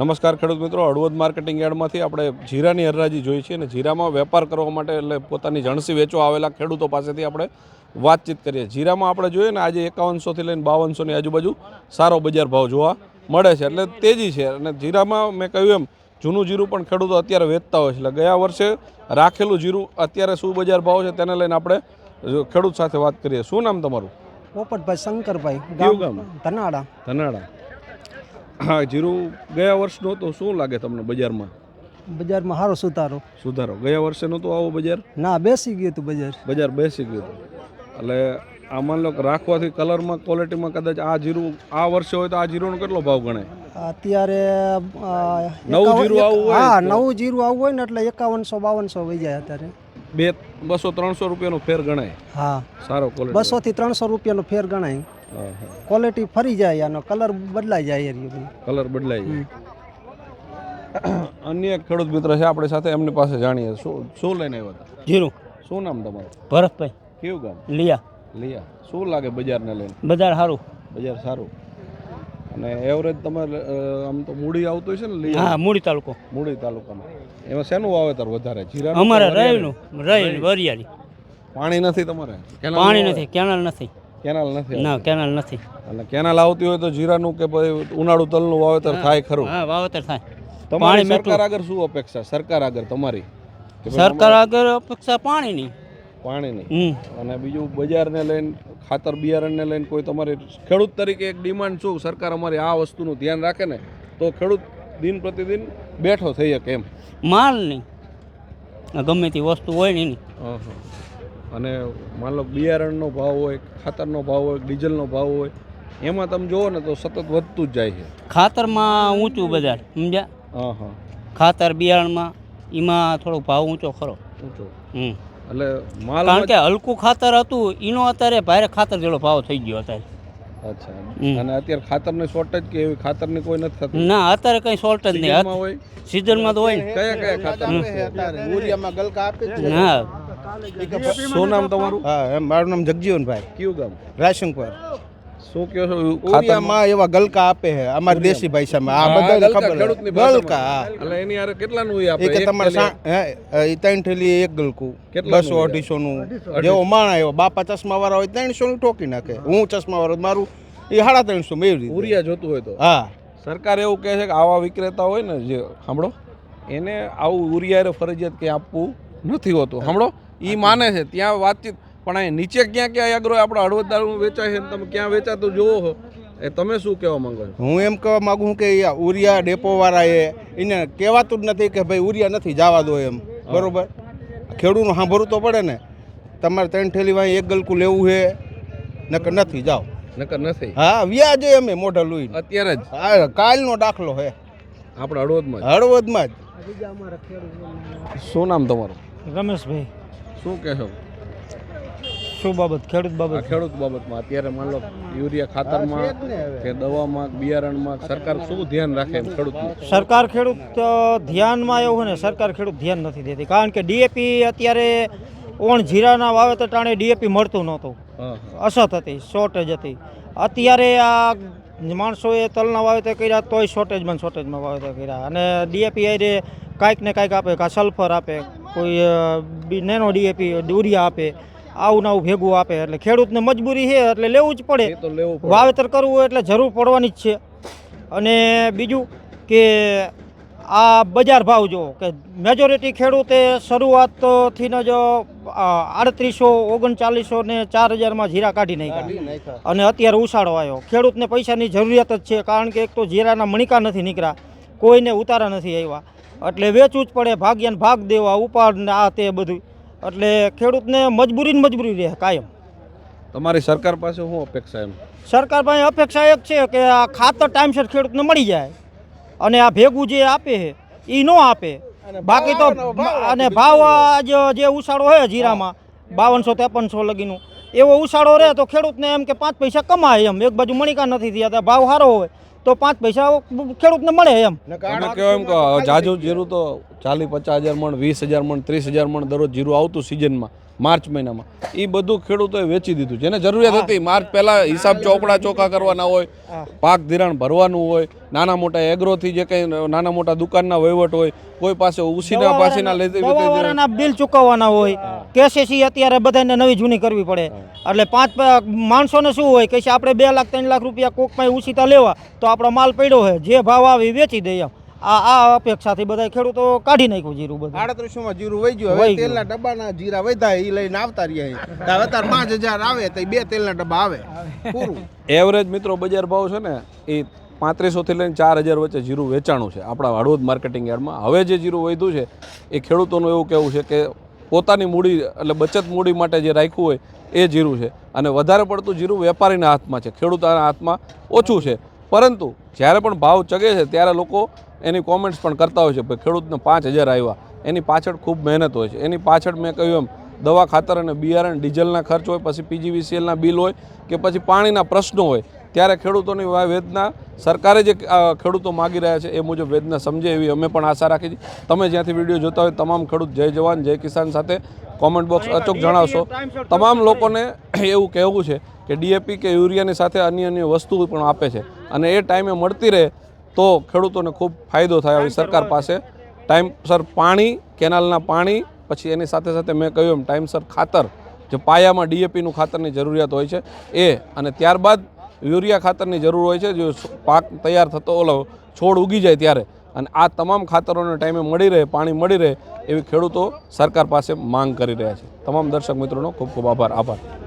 નમસ્કાર ખેડૂત મિત્રો હળવદ માર્કેટિંગ યાર્ડમાંથી આપણે જીરાની હરરાજી જોઈ છીએ અને જીરામાં વેપાર કરવા માટે એટલે પોતાની જણસી વેચવા આવેલા ખેડૂતો પાસેથી આપણે વાતચીત કરીએ. જીરામાં આપણે જોઈએ ને આજે એકાવનસોથી લઈને બાવનસોની આજુબાજુ સારો બજાર ભાવ જોવા મળે છે એટલે તેજી છે. અને જીરામાં મેં કહ્યું એમ જૂનું જીરું પણ ખેડૂતો અત્યારે વેચતા હોય છે. એટલે ગયા વર્ષે રાખેલું જીરું અત્યારે શું બજાર ભાવ છે તેને લઈને આપણે ખેડૂત સાથે વાત કરીએ. શું નામ તમારું? પોપટભાઈ શંકરભાઈ? ધનાડા ધનાડા હા જીરું ગયા વર્ષનો તો શું લાગે તમને બજારમાં? બજારમાં સારો સુધારો. સુધારો. ગયા વર્ષે નહોતું આવો બજાર? ના બેસી ગયું હતું બજાર. બજાર બેસી ગયું હતું. એટલે આ માન લો કે રાખવાથી કલરમાં ક્વોલિટીમાં કદાચ આ જીરું આ વર્ષે હોય તો આ જીરુંનો કેટલો ભાવ ગણાય? અત્યારે નવું જીરું આવવું હોય હા નવું જીરું આવવું હોય ને એટલે એકાવનસો બાવનસો વહી જાય અત્યારે. બે બસો ત્રણસો રૂપિયાનો ફેર ગણાય. હા. સારો ક્વોલિટી બસો થી ત્રણસો રૂપિયાનો ફેર ગણાય. ક્વોલિટી ફરી જાય આનો કલર બદલાઈ જાય. કલર બદલાઈ જાય. અન્ય એક ખેડૂત મિત્ર છે આપણી સાથે એમની પાસે જાણીએ. શું શું લઈને આવ્યા હતા? જીરું. શું નામ તમારું? ભરતભાઈ. કેવું ગામ? લિયા. લિયા. શું લાગે બજારને લઈને? બજાર સારું. બજાર સારું. અને એવરેજ તમારે આમ તો મૂડી આવતું છે ને લિયા? હા મૂડી તાલુકો. મૂડી તાલુકામાં. એમાં શેનું વાવેતર વધારે? જીરા અમારે રહેલું રહેલું વરિયાળી. પાણી નથી તમારે? પાણી નથી કેનાલ નથી? કેનાલ નથી ના કેનાલ નથી. અને કેનાલ આવતી હોય તો જીરાનું કે પછી ઉનાળુ તલનું વાવેતર થાય ખરું. હા વાવેતર થાય. તમારી સરકાર આગળ શું અપેક્ષા? સરકાર આગળ તમારી? સરકાર આગળ અપેક્ષા પાણીની. પાણીની. અને બીજું બજારને લઈને ખાતર બિયારણને લઈને કોઈ તમારી ખેડૂત તરીકે એક ડિમાન્ડ શું? સરકાર અમારી આ વસ્તુનું ધ્યાન રાખે ને તો ખેડૂત દિન પ્રતિદિન બેઠો થઈ શકે એમ. માલ નહીં ગમે તે વસ્તુ હોય ને એની. અને માન લો બિયારણનો ભાવ હોય ખાતરનો ભાવ હોય ડીઝલનો ભાવ હોય એમાં તમે જુઓ ને તો સતત વધતું જ જાય છે. ખાતરમાં ઊંચું બજાર સમજ્યા? હા હા. ખાતર બિયારણમાં એમાં થોડો ભાવ ઊંચો ખરો. ઊંચો. હમ. એટલે માલ કારણ કે હલકું ખાતર હતું એનો અત્યારે ભારે ખાતર જેવો ભાવ થઈ ગયો અત્યારે. અચ્છા. અને અત્યારે ખાતરની શોર્ટેજ કે એવી ખાતરની કોઈ નથી થતી? ના અત્યારે કંઈ શોર્ટેજ જ નહીં સીઝનમાં હોય? સિઝનમાં તો હોય ને. કયા કયા ખાતર? યુરિયામાં ગલકા આપે છે. હા શું નામ તમારું? હા એમ મારું નામ જગજીવનભાઈ. કયું ગામ? રાશંકર શું કહો છો? ખાતરમાં એવા ગલકા આપે છે અમારી દેશી ભાષામાં. આ બધા ખબર. ગલકા એટલે એની આરે કેટલાનું હોય એ આપણે એક તમારે હે, એ ત્રણ થેલી એક ગલકું. બસો અઢીસો. નું જેવો માણા એવો. બાપા ચશ્મા વાળા હોય ત્રણસો નું ટોકી નાખે. હું ચશ્મા વાળો મારું એ સાડા ત્રણસો મેળવી રીતે. ઉરિયા જોતું હોય તો? હા. સરકાર એવું કહે છે કે આવા વિક્રેતા હોય ને જે સાંભળો એને આવું ઉરિયા ફરજિયાત કંઈ આપવું નથી હોતું. સાંભળો એ માને છે ત્યાં વાતચીત પણ અહીં નીચે ક્યાં ક્યાં આગળ આપણે હળવદ દારૂ વેચાય છે તમે ક્યાં વેચાતું જોવો છો. એ તમે શું કહેવા માંગો છો? હું એમ કહેવા માંગુ છું કે આ ઉરિયા ડેપોવાળા એ એને કહેવાતું જ નથી કે ભાઈ ઉરિયા નથી જવા દો એમ. બરોબર? ખેડૂતનું સાંભળવું તો પડે ને. તમારે ત્રણ થેલી વાય એક ગલકું લેવું છે નકર નથી જાઓ. નકર નથી. હા વ્યાજે અમે મોઢા લુઈ અત્યારે જ? હા કાલનો દાખલો છે. આપણે હળવદમાં હળવદમાં જ. શું નામ તમારું? રમેશભાઈ. શું કહેશો? શું બાબત? ખેડૂત બાબત? ખેડૂત બાબતમાં અત્યારે માન લો યુરિયા ખાતરમાં કે દવામાં બિયારણમાં સરકાર શું ધ્યાન રાખે એમ ખેડૂત સરકાર ખેડૂત ધ્યાનમાં એવું ને સરકાર ખેડૂત ધ્યાન નથી દેતી. કારણ કે ડીએપી અત્યારે ઓણ જીરાના વાવેતર ટાણે ડીએપી મળતું નહોતું. અસત હતી શોર્ટેજ હતી. અત્યારે આ માણસોએ તલના વાવેતર કર્યા તોય શોર્ટેજમાં શોર્ટેજમાં વાવેતર કર્યા. અને ડીએપી આરે કાંઈક ને કાંઈક આપે કાં સલ્ફર આપે કોઈ નેનો ડીએપી યુરિયા આપે આવું ને આવું ભેગું આપે. એટલે ખેડૂતને મજબૂરી છે એટલે લેવું જ પડે. વાવેતર કરવું હોય એટલે જરૂર પડવાની જ છે. અને બીજું કે આ બજાર ભાવ જો કે મેજોરિટી ખેડૂતે શરૂઆતથી ન જો આડત્રીસો ઓગણચાલીસો ને ચાર હજારમાં જીરા કાઢી નાખ્યા. અને અત્યારે ઉછાળો આવ્યો. ખેડૂતને પૈસાની જરૂરિયાત જ છે કારણ કે એક તો જીરાના મણિકા નથી નીકળ્યા કોઈને ઉતારા નથી આવ્યા. એટલે વેચવું જ પડે ભાગ્યાને ભાગ દેવા ઉપાડ ને આ તે બધું. એટલે ખેડૂતને મજબૂરીને મજબૂરી રહે કાયમ. તમારી સરકાર પાસે શું અપેક્ષા એમ? સરકાર પાસે અપેક્ષા એક છે કે આ ખાતર ટાઈમસર ખેડૂતને મળી જાય. અને આ ભેગું જે આપે છે એ ન આપે. બાકી તો અને ભાવ આજ જે ઉછાળો હોય જીરામાં બાવનસો ત્રેપનસો લગીનું એવો ઉછાળો રહે તો ખેડૂતને એમ કે પાંચ પૈસા કમાય એમ. એક બાજુ મણિકા નથી થયા તો ભાવ સારો હોય તો પાંચ પૈસા ખેડૂતને મળે એમ. તમે કહો એમ કે જાજુ જીરું તો ચાલીસ પચાસ હજાર મણ વીસ હજાર મણ ત્રીસ હજાર મણ દરરોજ જીરું આવતું સિઝનમાં માર્ચ મહિનામાં. એ બધું ખેડૂતોએ વેચી દીધું જેને જરૂરિયાત હતી માર્ચ પહેલાં હિસાબ ચોપડા ચોખા કરવાના હોય પાક ધિરાણ ભરવાનું હોય નાના મોટા એગ્રોથી જે કંઈ નાના મોટા દુકાનના વહીવટ હોય કોઈ પાસે ઉસીના પાસેના લેતી બિલ ચૂકવવાના હોય. કેસીસી અત્યારે બધાને નવી જૂની કરવી પડે. એટલે પાંચ માણસોને શું હોય કે આપણે બે લાખ ત્રણ લાખ રૂપિયા કોકમાં ઉસીતા લેવા તો આપણો માલ પડ્યો છે જે ભાવ આવે વેચી દઈએ આ આ અપેક્ષાથી બધા ખેડૂતો કાઢી નાખ્યું જીરું બધું. આડત્રીસોમાં જીરું વહી ગયું. હવે તેલના ડબ્બાના જીરા વધ્યા એ લઈને આવતા રહ્યા. હવે અત્યારે પાંચ હજાર આવે તો બે તેલના ડબ્બા આવે. પૂરું. એવરેજ મિત્રો બજાર ભાવ છે ને એ પાંત્રીસોથી લઈને ચાર હજાર વચ્ચે જીરું વેચાણું છે. આપણા હળવદ માર્કેટિંગ યાર્ડમાં. હવે જે જીરું વધ્યું છે એ ખેડૂતોનું એવું કહેવું છે કે પોતાની મૂડી એટલે બચત મૂડી માટે જે રાખ્યું હોય એ જીરું છે. અને વધારે પડતું જીરું વેપારીના હાથમાં છે. ખેડૂતોના હાથમાં ઓછું છે. પરંતુ જ્યારે પણ ભાવ ચગે છે, ત્યારે લોકો એની કોમેન્ટ્સ પણ કરતા હોય છે, ભાઈ, ખેડૂતને પાંચ હજાર આવ્યા એની પાછળ ખૂબ મહેનત હોય છે. એની પાછળ મેં કહ્યું એમ, દવા, ખાતર અને બિયારણ, ડીઝલના ખર્ચ હોય, પછી પીજીવીસીએલના બિલ હોય, કે પછી પાણીના પ્રશ્નો હોય, ત્યારે ખેડૂતોની વેદના સરકારે જે ખેડૂતો માગી રહ્યા છે, એ મુજબ વેદના સમજે એવી અમે પણ આશા રાખી છે. તમે જ્યાંથી વીડિયો જોતા હોય, તમામ ખેડૂત જય જવાન, જય કિસાન સાથે કોમેન્ટ બોક્સ અચૂક જણાવશો. તમામ લોકોને એવું કહેવું છે કે ડીએપી કે યુરિયાની સાથે અન્ય અન્ય વસ્તુઓ પણ આપે છે. અને એ ટાઈમે મળતી રહે તો ખેડૂતોને ખૂબ ફાયદો થાય આવી સરકાર પાસે. ટાઈમસર પાણી, કેનાલના પાણી, પછી એની સાથે સાથે મેં કહ્યું એમ ટાઈમસર ખાતર. જે પાયામાં ડીએપીનું ખાતરની જરૂરિયાત હોય છે, એ અને ત્યારબાદ યુરિયા ખાતરની જરૂર હોય છે, જો પાક તૈયાર થતો ઓલો છોડ ઉગી જાય ત્યારે. અને આ તમામ ખાતરોને ટાઈમે મળી રહે, પાણી મળી રહે, એવી ખેડૂતો સરકાર પાસે માંગ કરી રહ્યા છે. તમામ દર્શક મિત્રોનો ખૂબ ખૂબ આભાર આભાર.